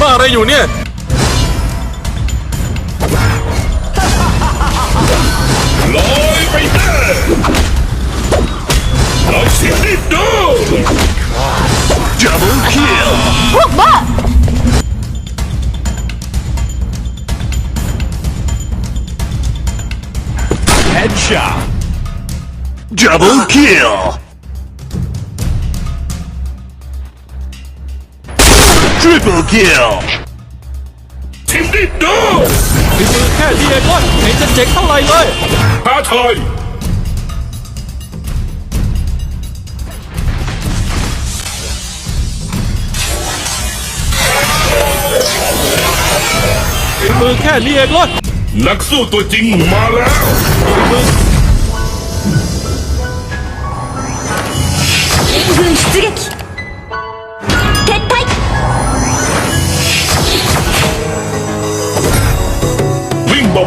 บ้าอะไรอยู่เนี่ย ลอยไปเด้ลองสินิดดู Double kill พวกบ้า Headshot Double kill Triple kill ทีมนิดดู ฝีมือแค่ดีเองวะเห็นจะเจ๋งเท่าไหร่เลย ท้าทาย ฝีมือแค่นี้เองวะ นักสู้ตัวจริงมาแล้ว 軍出撃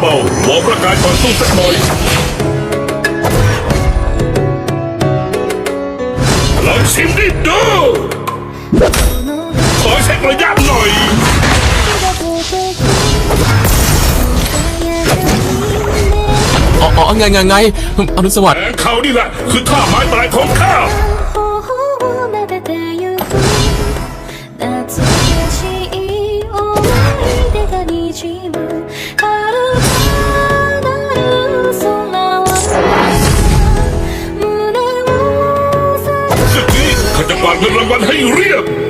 เบาๆวอร์มร่างกายก่อนสู้สักหน่อยลองชิมดิดูขอเช็คระยะหน่อยอ๋ออ๋อไงไงไงอรุณสวัสดิ์แผงเขานี่แหละคือท่าไม้ตายของข้า จะฝากเงินรางวัลให้เรียบ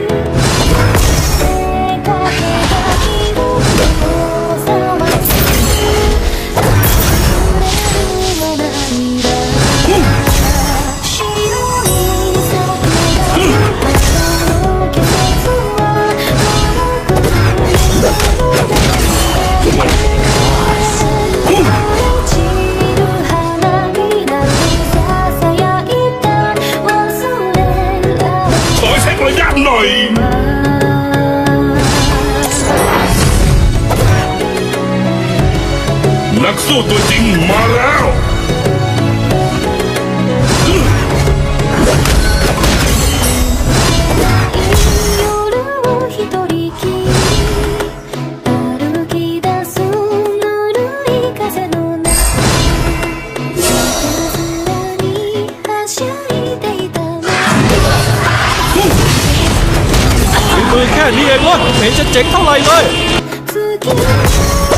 เองวะเห็นจะเจ๋งเท่าไหร่เลย月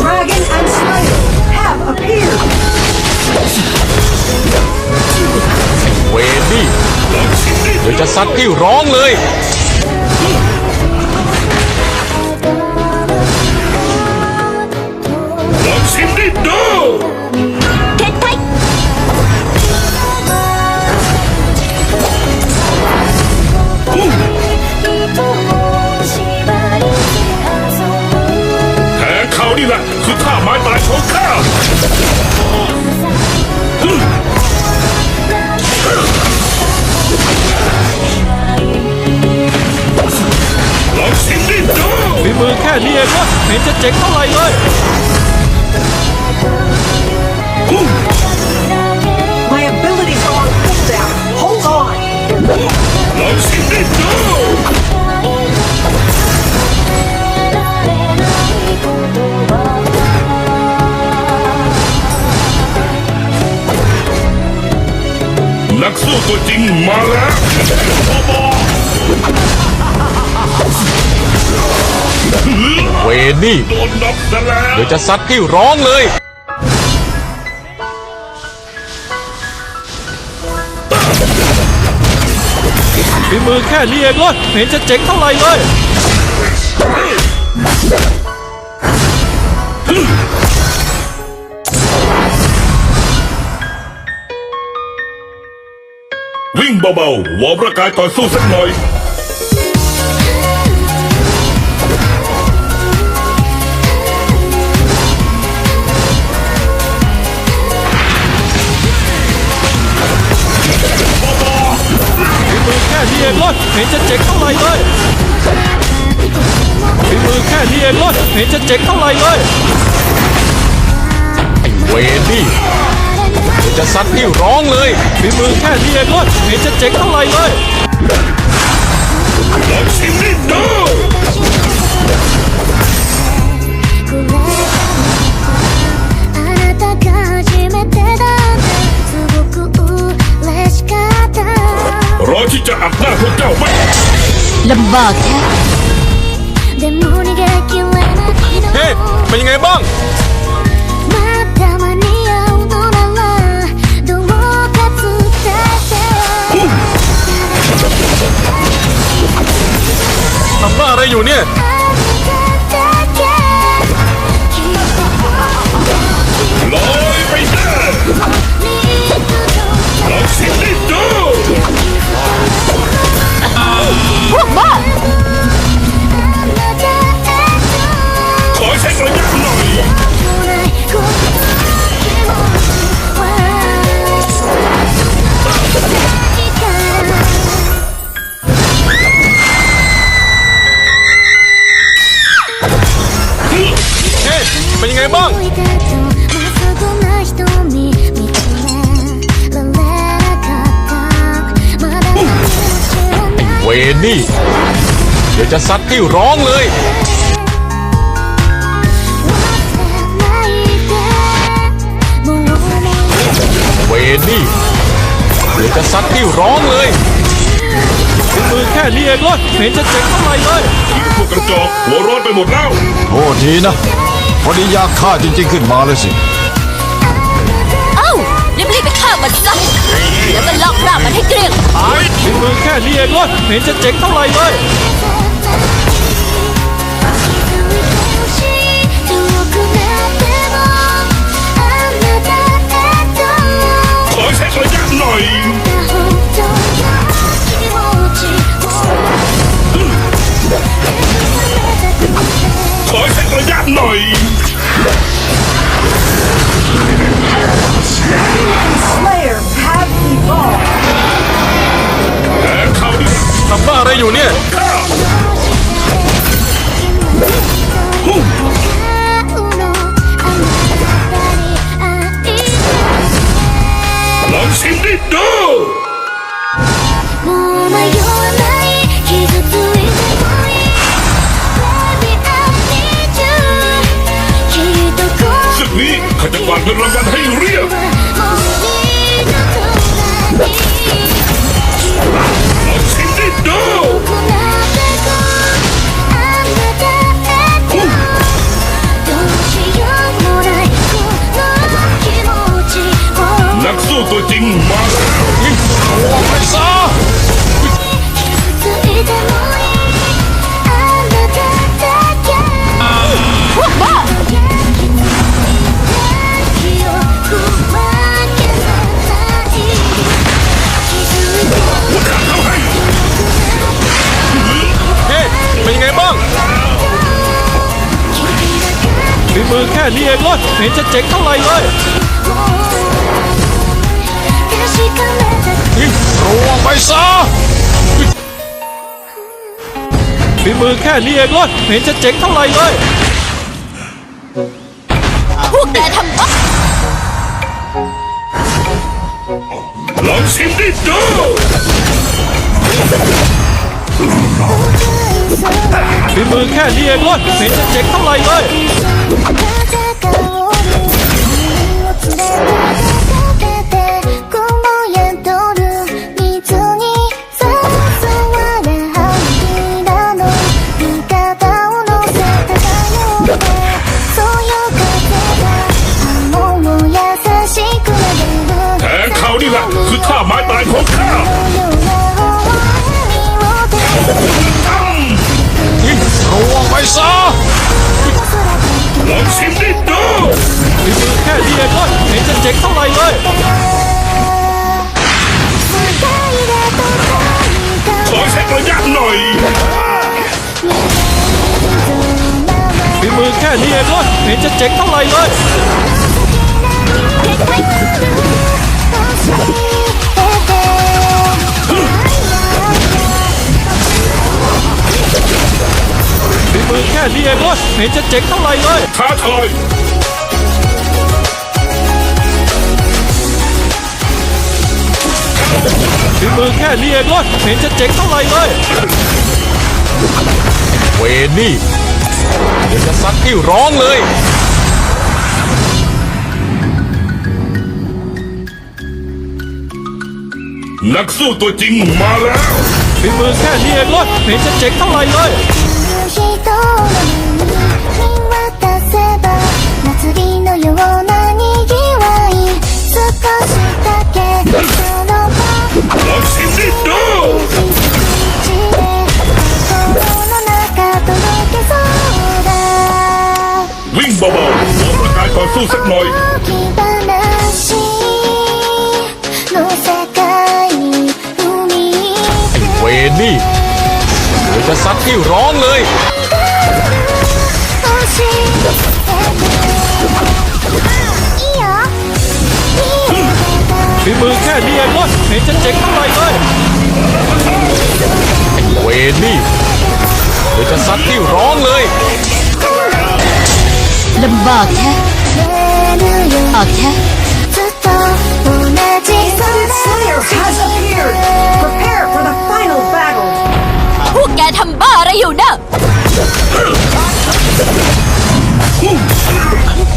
Dragon and Slayer have appeared. เวรนี่เดี๋ยวจะซัดให้ร้องเลย นี้เองวะเห็นจะเจ๋งเท่าไหร่เลย My abilities are on cooldown. Hold on. ลองชิมดิดูนักสู้ตัวจริงมาแล้ว เวรนี่โดนน็อกซะแล้วเดี๋ยวจะซัดให้ร้องเลย ฝีมือแค่นี้เองวะเห็นจะเจ๋งเท่าไหร่เลย วิ่งเบาๆวอร์มร่างกายก่อนสู้สักหน่อย เห็นจะเจ๊กเท่าไหร่เลย ไอ้เวนี่กูจะซัดพี่ร้องเลยฝีมือแค่นี้เองก็เห็นจะเจ๊กเท่าไหร่เลยรอที่จะอับหน้าพวกเจ้าไหมลำบากแค่ เป็นยังไงบ้าง ทำบ้าอะไรอยู่เนี่ย ลอยไปเด้อลองสิรีบดูพวกบ้า จะซัดให้ร้องเลย เวนี่เดี๋ยวจะซัดให้ร้องเลยมือแค่นี้เองเลยเห็นจะเจ๋งเท่าไรเลยพวกกระจอกหัวร้อนไปหมดแล้วโทษทีนะวันนี้ยากฆ่าจริง ๆ ขึ้นมาเลยสิเอ้ารีบรีบไปฆ่ามันซะแล้วก็ล็อกราบมันให้เกลี้ยงมือแค่นี้เองเลยเห็นจะเจ๋งเท่าไรเลย ขอเช็คระยะหน่อย本 ค่นี้เองเลยเห็นจะเจ๋งเท่าไหร่เลยทิ้รัวไปซะฝีมือแค่นี้เองเลยเห็นจะเจ๋งเท่าไหร่เลยพวกแกทำบ้าลองชิมดิดูฝีมือแค่นี้เองเลยเห็นจะเจ๋งเท่าไรเลย มือแค่นี้เองเห็นจะเจ๋งเท่าไหร่เลยขอเช็คระยะหน่อยเป็นมือแค่นี้เองเลยเห็นจะเจ๋งเท่าไหร่เลยปีมือแค่นี้เองเลยเห็นจะเจ๋งเท่าไหร่เลยท้าทาย เป็นมือแค่นี้เองเลยเห็นจะเจ๋งเท่าไหร่เลย เวรนี่ เดี๋ยวจะซัดให้ร้องเลย นักสู้ตัวจริงมาแล้ว เ ฝีมือแค่นี้เองเหรอเห็นจะเจ๋งเท่าไหร่เลย 人の目に見渡せば祭りのようなにぎわい少しだけ ต่อสู้สักหน่อยไอ้เวนนี่เดี๋ยวจะซัดที่ร้องเลยฝีมือแค่นี้เองวะเห็นจะเจ๊งเท่าไรเลยไอ้เวนนี่เดี๋ยวจะซัดที่ร้องเลยลำบากแท้ อแค่พวกแกทำบ้าอะไรอยู่เนอะ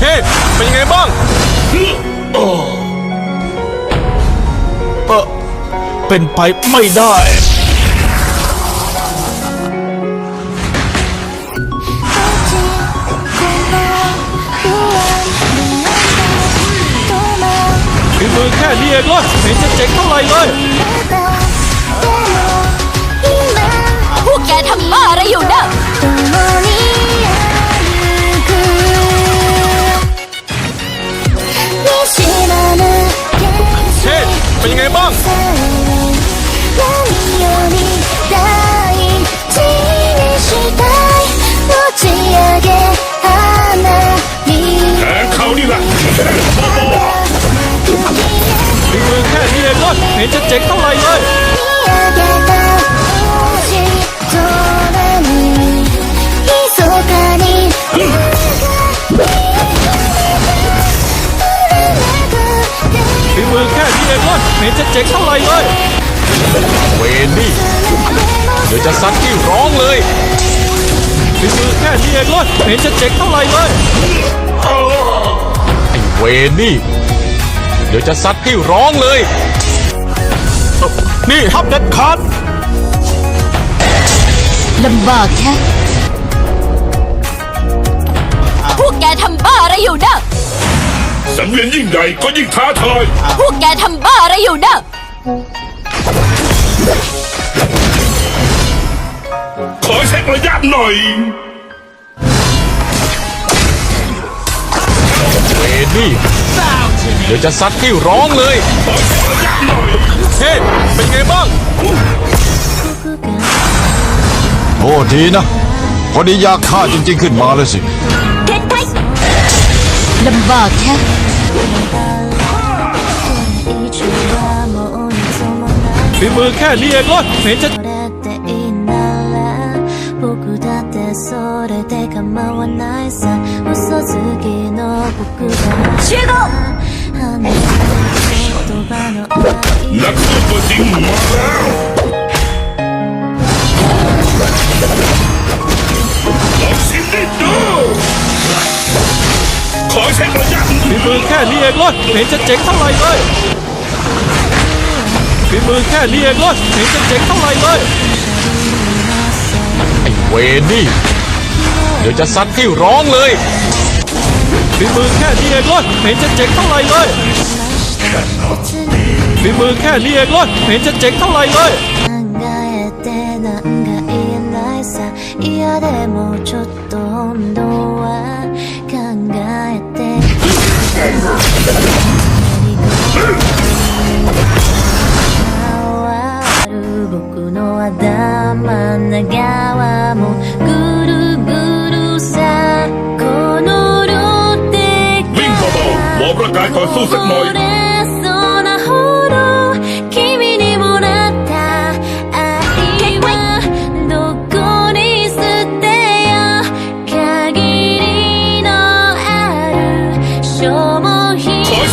เฮ้เป็นยังไงบ้างเป็นไปไม่ได้ มือแค่นี้เองเหรอเห็นจะเจ๋งเท่าไหร่เลย เห็นจะเจ๋งเท่าไหร่เลยฝีมือแค่พี่เอกเลยเห็นจะเจ๋งเท่าไหร่เลย เวนนี่ เดี๋ยวจะซัดที่ร้องเลยฝีมือแค่พี่เอกเลยเห็นจะเจ๋งเท่าไหร่เลยไอเวนนี่ เดี๋ยวจะซัดที่ร้องเลย เอ้านี่ทับเด็ดขาดลำบากแค่พวกแกทำบ้าอะไรอยู่นะๆสังเวียนยิ่งใหญ่ก็ยิ่งท้าทาย พวกแกทำบ้าอะไรอยู่นะขอเช็คระยะหน่อย นี่เดี๋ยวจะซัดให้ร้องเลยขอเช็คระยะหน่อยเฮ้เป็นไงบ้าง โทษทีนะ พอดีอยากฆ่าจริง ๆ ขึ้นมาเลยสิลำบากแค่ฝีมือแค่นี้เองเหรอเห็นจะそれでいいなら僕だってそれで構わないさ嘘つきの僕が集合あの言葉の愛 นักสู้ตัวจริงมาแล้วลองชิมดิดูขอเช็คระยะ ฝีมือแค่นี้เองเหรอเห็นจะเจ๋งเท่าไหร่เลยฝีมือแค่นี้เองเหรอเห็นจะเจ๋งเท่าไหร่เลย ไอ้เวรนี่ เดี๋ยวจะซัดให้ร้องเลยฝีมือแค่นี้เองเหรอเห็นจะเจ๋งเท่าไหร่เลยฝีมือแค่นี้เองเหรอเห็นจะเจ๋งเท่าไหร่เลย 考えて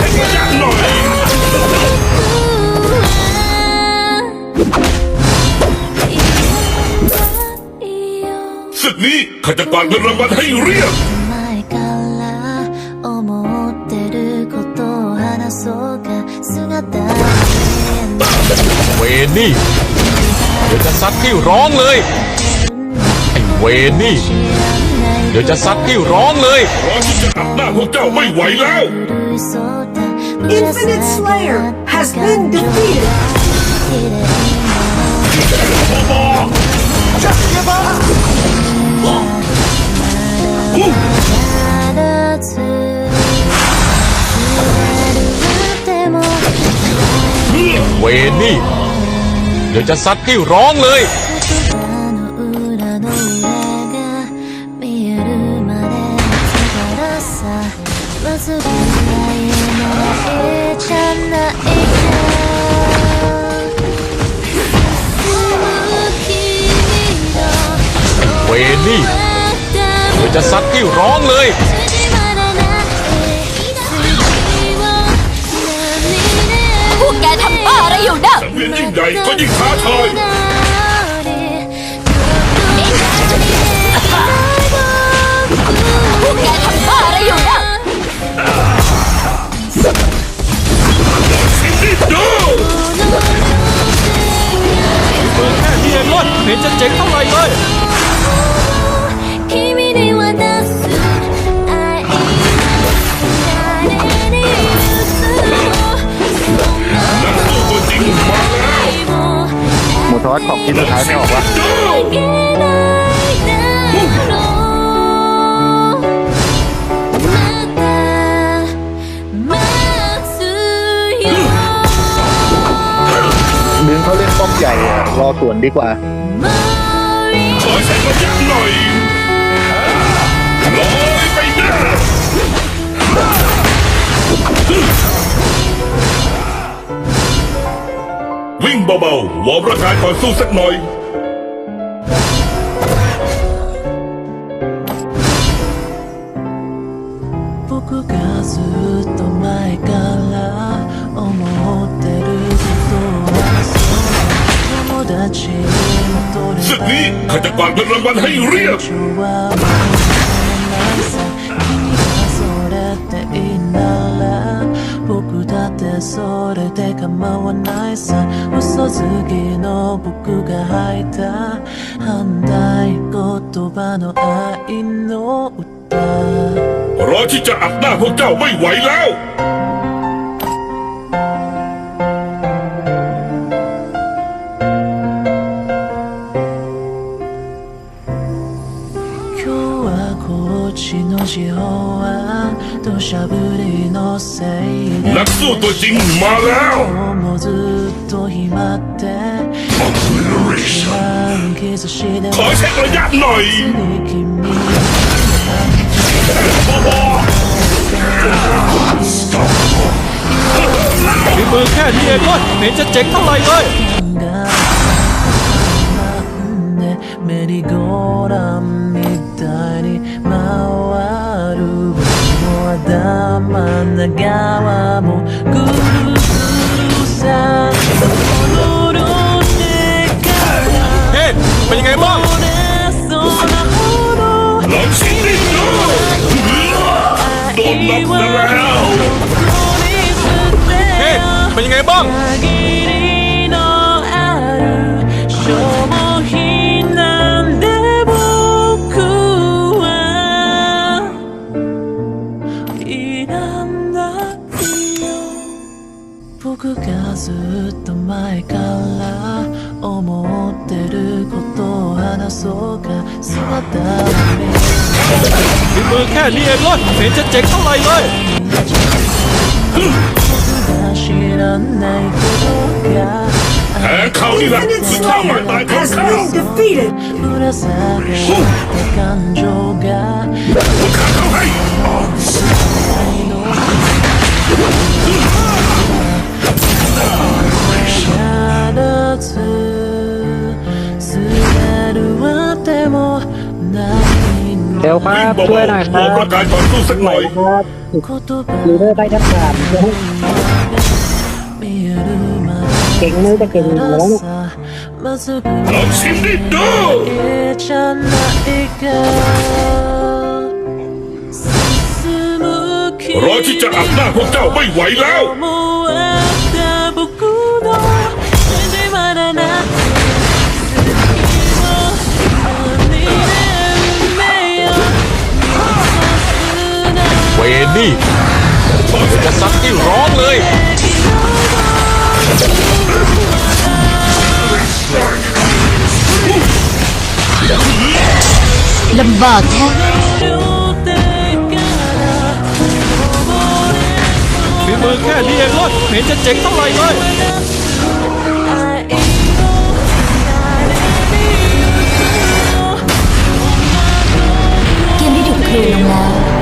ะยะหน่อยศึกนี้ข้าจะกวาดเงินรางวัลให้เรียบ เวรนี่ เดี๋ยวจะซัดให้ร้องเลย ไอ้เวรนี่ เดี๋ยวจะซัดให้ร้องเลยร้อนที่จะอับหน้าพวกเจ้าไม่ไหวแล้ว Infinite Slayer has been defeated. เวรนี่เดี๋ยวจะซัดให้ร้องเลย เวนี่เดี๋ยวจะซัดให้ร้องเลย เวียนยิ่งใหญ่ก็ยิ่งท้าทาย ทีสุดท้ายไม่ออกวะดึงเขาเล่นป้อมใหญ่รอสวนดีกว่าขอใช้กรยักหน่อย วอร์มร่างกายก่อนสู้สักหน่อย 僕がずっと前から思ってることはそう友達にも取 ศึก れ นี้ ば ข้าจะกวาดเงินรางวัลให้เรียบ 一応 で構わないさ嘘つきの僕が吐いた反対言葉の愛の歌 รอที่จะอัดหน้าพวกเจ้าไม่ไหวแล้ว 今日はこっちの地方は土砂降りのせいで นักสู้ตัวจริงมาแล้ว 今日 もずっと暇って今キスして ขอเช็คระยะหน่อย に君 มีมือแค่นี้เองล้นเห็นจะเจ๋งเท่าไหร่เลย がなんでメリーゴーランみたいに回る僕も頭の中はもうぐ Hey, penyengai bang! Hey, penyengai bang! มือแค่นี้เองเลยเห็นจะเจ๋งเท่าไหร่เลยแพ้เขานี่และคือท่าใหม่ตายของเขา defeated. พวกข้าเขาให้ เดี๋ยวครับช่วยหน่อยครับประกาศต่อสู้สักหน่อยครับลีเดอร์ได้ทักษะเก่งมือจะเก่งหนูลองชิมดิเด้อรอที่จะอับหน้าพวกเจ้าไม่ไหวแล้ว นนี่เดี๋ยวจะซัดที่ร้องเลยลำบากแท้ฝีมือแค่นี้เองเลยไม่เห็นจะเจ๋งเท่าไหร่เลยเกมได้หยุดครูลงแล้ว